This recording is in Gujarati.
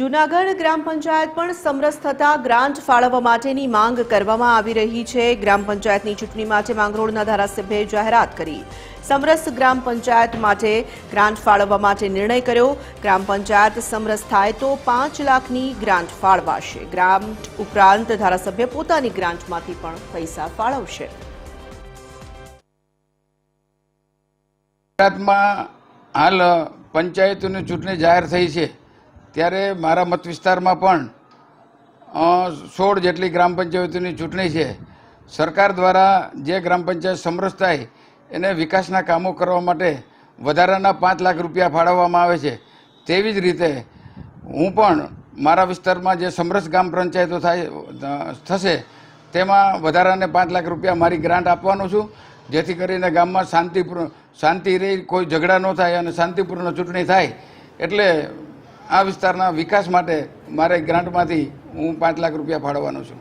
જૂનાગઢ ગ્રામ પંચાયત પણ સમરસ થતા ગ્રાન્ટ ફાળવવા માટેની માંગ કરવામાં આવી રહી છે. ગ્રામ પંચાયતની ચૂંટણી માટે માંગરોળના ધારાસભ્યએ જાહેરાત કરી. સમરસ ગ્રામ પંચાયત માટે ગ્રાન્ટ ફાળવવા માટે નિર્ણય કર્યો. ગ્રામ પંચાયત સમરસ થાય તો પાંચ લાખની ગ્રાન્ટ ફાળવાશે. ગ્રાન્ટ ઉપરાંત ધારાસભ્ય પોતાની ગ્રાન્ટમાંથી પણ પૈસા ફાળવશે. ગુજરાતમાં હાલ પંચાયતોની ચૂંટણી જાહેર થઈ છે. ત્યારે મારા મત વિસ્તારમાં પણ સોળ જેટલી ગ્રામ પંચાયતોની ચૂંટણી છે. સરકાર દ્વારા જે ગ્રામ પંચાયત સમરસ થાય, એને વિકાસના કામો કરવા માટે વધારાના પાંચ લાખ રૂપિયા ફાળવવામાં આવે છે. તેવી જ રીતે, હું પણ મારા વિસ્તારમાં જે સમરસ ગ્રામ પંચાયતો થાય થશે, તેમાં વધારાને પાંચ લાખ રૂપિયા મારી ગ્રાન્ટ આપવાનો છું. જેથી કરીને ગામમાં શાંતિપૂર્ણ, શાંતિ રહી, કોઈ ઝઘડા ન થાય અને શાંતિપૂર્ણ ચૂંટણી થાય. એટલે આ વિસ્તારના વિકાસ માટે મારે ગ્રાન્ટમાંથી હું પાંચ લાખ રૂપિયા ફાળવવાનો છું.